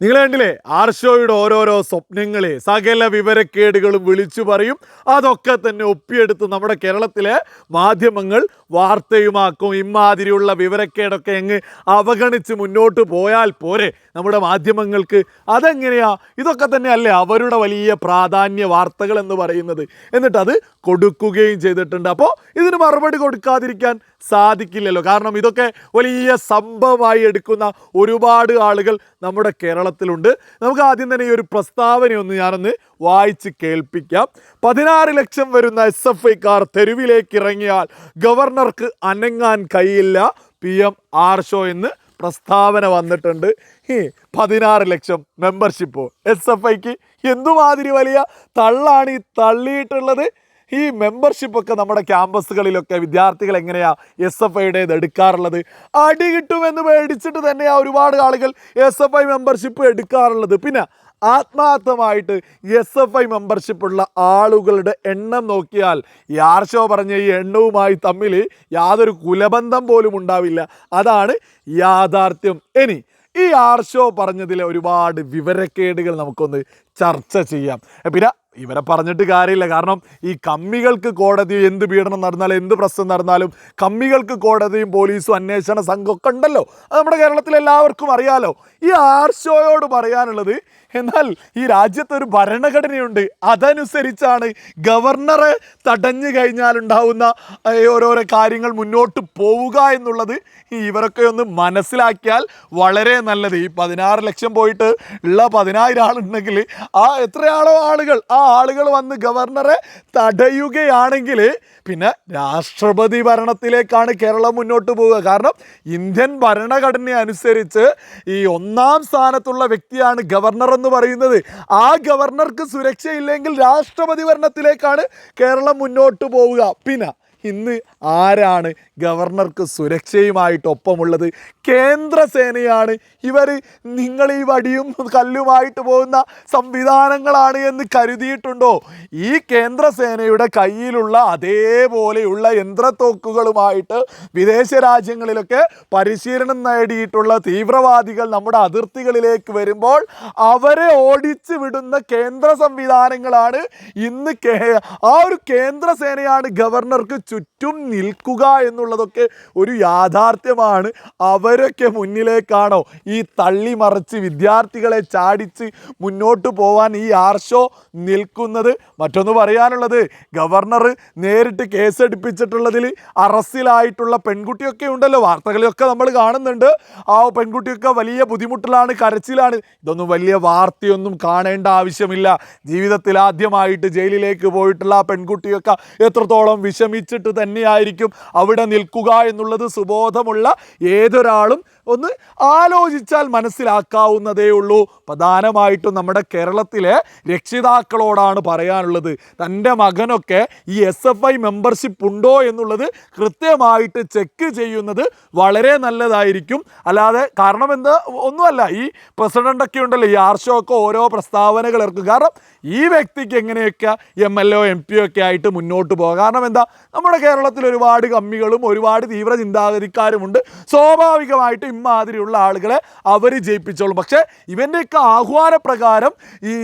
നിങ്ങൾ കണ്ടില്ലേ? ആർഷോയുടെ ഓരോരോ സ്വപ്നങ്ങളെ സകല വിവരക്കേടുകളും വിളിച്ചു പറയും. അതൊക്കെ തന്നെ ഒപ്പിയെടുത്ത് നമ്മുടെ കേരളത്തിലെ മാധ്യമങ്ങൾ വാർത്തയുമാക്കും. ഇമാതിരിയുള്ള വിവരക്കേടൊക്കെ അങ്ങ് അവഗണിച്ച് മുന്നോട്ട് പോയാൽ പോരെ നമ്മുടെ മാധ്യമങ്ങൾക്ക്. അതെങ്ങനെയാ? ഇതൊക്കെ തന്നെയല്ലേ അവരുടെ വലിയ പ്രാധാന്യ വാർത്തകൾ എന്ന് പറയുന്നത്. എന്നിട്ട് അത് കൊടുക്കുകയും ചെയ്തിട്ടുണ്ട്. അപ്പോൾ ഇതിന് മറുപടി കൊടുക്കാതിരിക്കാൻ സാധിക്കില്ലല്ലോ. കാരണം ഇതൊക്കെ വലിയ സംഭവമായി എടുക്കുന്ന ഒരുപാട് ആളുകൾ നമ്മുടെ കേരളത്തിലുണ്ട്. നമുക്ക് ആദ്യം തന്നെ ഈ ഒരു പ്രസ്താവനയൊന്ന് ഞാനൊന്ന് വായിച്ച് കേൾപ്പിക്കാം. പതിനാറ് ലക്ഷം വരുന്ന എസ് എഫ് ഐക്കാർ തെരുവിലേക്ക് ഇറങ്ങിയാൽ ഗവർണർക്ക് അനങ്ങാൻ കഴിയില്ല. പി എം ആർഷോ എന്ന് പ്രസ്താവന വന്നിട്ടുണ്ട്. പതിനാറ് ലക്ഷം മെമ്പർഷിപ്പോ എസ് എഫ് ഐക്ക് എന്തുമാതിരി വലിയ തള്ളാണ് ഈ തള്ളിയിട്ടുള്ളത്? ഈ മെമ്പർഷിപ്പൊക്കെ നമ്മുടെ ക്യാമ്പസുകളിലൊക്കെ വിദ്യാർത്ഥികൾ എങ്ങനെയാ എസ് എഫ് ഐയുടേത് എടുക്കാറുള്ളത്? അടി കിട്ടുമെന്ന് പേടിച്ചിട്ട് തന്നെയാണ് ഒരുപാട് ആളുകൾ എസ് എഫ് ഐ മെമ്പർഷിപ്പ് എടുക്കാറുള്ളത്. പിന്നെ ആത്മാർത്ഥമായിട്ട് എസ് എഫ് ഐ മെമ്പർഷിപ്പുള്ള ആളുകളുടെ എണ്ണം നോക്കിയാൽ ഈ ആർഷോ പറഞ്ഞ ഈ എണ്ണവുമായി തമ്മിൽ യാതൊരു കുലബന്ധം പോലും ഉണ്ടാവില്ല. അതാണ് യാഥാർത്ഥ്യം. ഇനി ഈ ആർഷോ പറഞ്ഞതിലെ ഒരുപാട് വിവരക്കേടുകൾ നമുക്കൊന്ന് ചർച്ച ചെയ്യാം. പിന്നെ ഇവരെ പറഞ്ഞിട്ട് കാര്യമില്ല. കാരണം ഈ കമ്മികൾക്ക് കോടതി എന്ത് പീഡനം നടന്നാലും എന്ത് പ്രശ്നം നടന്നാലും കമ്മികൾക്ക് കോടതിയും പോലീസും അന്വേഷണ സംഘമൊക്കെ ഉണ്ടല്ലോ. അത് നമ്മുടെ കേരളത്തിൽ എല്ലാവർക്കും അറിയാലോ. ഈ ആർഷോയോട് പറയാനുള്ളത് എന്നാൽ ഈ രാജ്യത്ത് ഒരു ഭരണഘടനയുണ്ട്. അതനുസരിച്ചാണ് ഗവർണറെ തടഞ്ഞു കഴിഞ്ഞാൽ ഉണ്ടാവുന്ന ഓരോരോ കാര്യങ്ങൾ മുന്നോട്ട് പോവുക എന്നുള്ളത് ഇവരൊക്കെ ഒന്ന് മനസ്സിലാക്കിയാൽ വളരെ നല്ലത്. ഈ പതിനാറ് ലക്ഷം പോയിട്ട് ഉള്ള പതിനായിരം ആളുണ്ടെങ്കിൽ ആ എത്രയാളോ ആളുകൾ ആ ആളുകൾ വന്ന് ഗവർണറെ തടയുകയാണെങ്കിൽ പിന്നെ രാഷ്ട്രപതി ഭരണത്തിലേക്കാണ് കേരളം മുന്നോട്ട് പോവുക. കാരണം ഇന്ത്യൻ ഭരണഘടന അനുസരിച്ച് ഈ ഒന്നാം സ്ഥാനത്തുള്ള വ്യക്തിയാണ് ഗവർണർ എന്ന് പറയുന്നത്. ആ ഗവർണർക്ക് സുരക്ഷയില്ലെങ്കിൽ രാഷ്ട്രപതി ഭരണത്തിലേക്കാണ് കേരളം മുന്നോട്ട് പോവുക. പിന്നെ ഇന്ന് ആരാണ് ഗവർണർക്ക് സുരക്ഷയുമായിട്ട് ഒപ്പമുള്ളത് കേന്ദ്ര സേനയാണ് ഇവർ നിങ്ങൾ ഈ വടിയും കല്ലുമായിട്ട് പോകുന്ന സംവിധാനങ്ങളാണ് എന്ന് കരുതിയിട്ടുണ്ടോ? ഈ കേന്ദ്രസേനയുടെ കയ്യിലുള്ള അതേപോലെയുള്ള യന്ത്രത്തോക്കുകളുമായിട്ട് വിദേശ രാജ്യങ്ങളിലൊക്കെ പരിശീലനം നേടിയിട്ടുള്ള തീവ്രവാദികൾ നമ്മുടെ അതിർത്തികളിലേക്ക് വരുമ്പോൾ അവരെ ഓടിച്ചു വിടുന്ന കേന്ദ്ര സംവിധാനങ്ങളാണ് ഇന്ന് ആ ഒരു കേന്ദ്രസേനയാണ് ഗവർണർക്ക് ചുറ്റും നിൽക്കുക എന്നുള്ളതൊക്കെ ഒരു യാഥാർത്ഥ്യമാണ്. അവരൊക്കെ മുന്നിലേക്കാണോ ഈ തള്ളി മറിച്ച് വിദ്യാർത്ഥികളെ ചാടിച്ച് മുന്നോട്ട് പോവാൻ ഈ ആർഷോ നിൽക്കുന്നത്? മറ്റൊന്ന് പറയാനുള്ളത് ഗവർണർ നേരിട്ട് കേസെടുപ്പിച്ചിട്ടുള്ളതിൽ അറസ്റ്റിലായിട്ടുള്ള പെൺകുട്ടിയൊക്കെ ഉണ്ടല്ലോ. വാർത്തകളിലൊക്കെ നമ്മൾ കാണുന്നുണ്ട്. ആ പെൺകുട്ടിയൊക്കെ വലിയ ബുദ്ധിമുട്ടിലാണ് കരച്ചിലാണ്. ഇതൊന്നും വലിയ വാർത്തയൊന്നും കാണേണ്ട ആവശ്യമില്ല. ജീവിതത്തിൽ ആദ്യമായിട്ട് ജയിലിലേക്ക് പോയിട്ടുള്ള ആ പെൺകുട്ടിയൊക്കെ എത്രത്തോളം വിഷമിച്ചിട്ട് തന്നെയായിരിക്കും അവിടെ നിൽക്കുക എന്നുള്ളത് സുബോധമുള്ള ഏതൊരാളും ഒന്ന് ആലോചിച്ചാൽ മനസ്സിലാക്കാവുന്നതേ ഉള്ളൂ. പ്രധാനമായിട്ടും നമ്മുടെ കേരളത്തിലെ രക്ഷിതാക്കളോടാണ് പറയാനുള്ളത്. തന്റെ മകനൊക്കെ ഈ എസ് എഫ് ഐ മെമ്പർഷിപ്പ് ഉണ്ടോ എന്നുള്ളത് കൃത്യമായിട്ട് ചെക്ക് ചെയ്യുന്നത് വളരെ നല്ലതായിരിക്കും. അല്ലാതെ കാരണം എന്താ? ഒന്നുമല്ല ഈ പ്രസിഡന്റൊക്കെ ഉണ്ടല്ലോ ഈ ആർഷോ ഒക്കെ ഓരോ പ്രസ്താവനകൾ ഇറക്കും. കാരണം ഈ വ്യക്തിക്ക് എങ്ങനെയൊക്കെ M L O M P ഒക്കെ ആയിട്ട് മുന്നോട്ട് പോകാം. കാരണം എന്താ? നമ്മുടെ കേരളത്തിൽ ഒരുപാട് കമ്മികളും ഒരുപാട് തീവ്ര ചിന്താഗതിക്കാരുമുണ്ട് സ്വാഭാവികമായിട്ടും ഇമാതിരിയുള്ള ആളുകളെ അവർ ജയിപ്പിച്ചോളും. പക്ഷേ ഇവന്റെയൊക്കെ ആഹ്വാനപ്രകാരം ഈ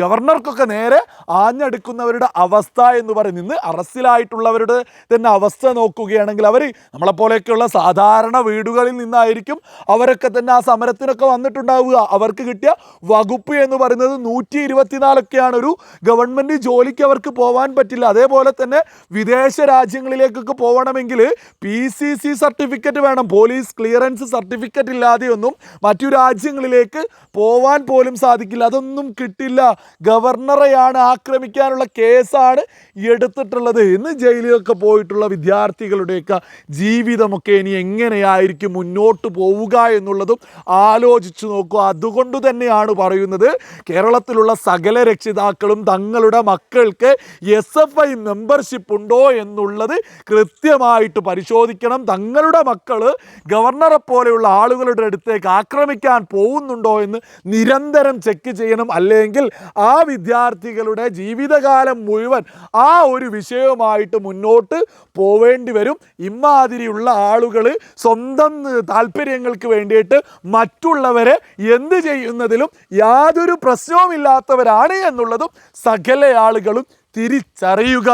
ഗവർണർക്കൊക്കെ നേരെ ആഞ്ഞെടുക്കുന്നവരുടെ അവസ്ഥ എന്ന് പറയുന്നത് ഇന്ന് അറസ്റ്റിലായിട്ടുള്ളവരുടെ തന്നെ അവസ്ഥ നോക്കുകയാണെങ്കിൽ അവർ നമ്മളെപ്പോലെയൊക്കെയുള്ള സാധാരണ വീടുകളിൽ നിന്നായിരിക്കും അവരൊക്കെ തന്നെ ആ സമരത്തിനൊക്കെ വന്നിട്ടുണ്ടാവുക. അവർക്ക് കിട്ടിയ വകുപ്പ് എന്ന് പറയുന്നത് നൂറ്റി ഇരുപത്തിനാലൊക്കെയാണ്. ഒരു ഗവൺമെന്റ് ജോലിക്ക് അവർക്ക് പോകാൻ പറ്റില്ല. അതേപോലെ തന്നെ വിദേശ രാജ്യങ്ങളിലേക്കൊക്കെ പോകണമെങ്കിൽ പി സി സി സർട്ടിഫിക്കറ്റ് വേണം. പോലീസ് ക്ലിയറൻസ് സർട്ടിഫിക്കറ്റ് ഇല്ലാതെയൊന്നും മറ്റു രാജ്യങ്ങളിലേക്ക് പോവാൻ പോലും സാധിക്കില്ല. അതൊന്നും കിട്ടില്ല. ഗവർണറെയാണ് ആക്രമിക്കാനുള്ള കേസാണ് എടുത്തിട്ടുള്ളത്. ഇന്ന് ജയിലിലൊക്കെ പോയിട്ടുള്ള വിദ്യാർത്ഥികളുടെയൊക്കെ ജീവിതമൊക്കെ ഇനി എങ്ങനെയായിരിക്കും മുന്നോട്ട് പോവുക എന്നുള്ളതും ആലോചിച്ചു നോക്കുക അതുകൊണ്ട് തന്നെയാണ് പറയുന്നത് കേരളത്തിലുള്ള സകല രക്ഷിതാക്കളും തങ്ങളുടെ മക്കൾക്ക് എസ് എഫ് ഐ മെമ്പർഷിപ്പ് ഉണ്ടോ എന്നുള്ളത് കൃത്യമായിട്ട് പരിശോധിക്കണം. തങ്ങളുടെ മക്കൾ ഗവർണറെ പോലെയുള്ള ആളുകളുടെ അടുത്തേക്ക് ആക്രമിക്കാൻ പോകുന്നുണ്ടോ എന്ന് നിരന്തരം ചെക്ക് ചെയ്യണം. അല്ലെങ്കിൽ ആ വിദ്യാർത്ഥികളുടെ ജീവിതകാലം മുഴുവൻ ആ ഒരു വിഷയവുമായിട്ട് മുന്നോട്ട് പോവേണ്ടി വരും. ഇമാതിരിയുള്ള ആളുകൾ സ്വന്തം താല്പര്യങ്ങൾക്ക് വേണ്ടിയിട്ട് മറ്റുള്ളവരെ എന്ത് ചെയ്യുന്നതിലും യാതൊരു പ്രശ്നവുമില്ലാത്തവരാണ് എന്നുള്ളതും സകല ആളുകളും തിരിച്ചറിയുക.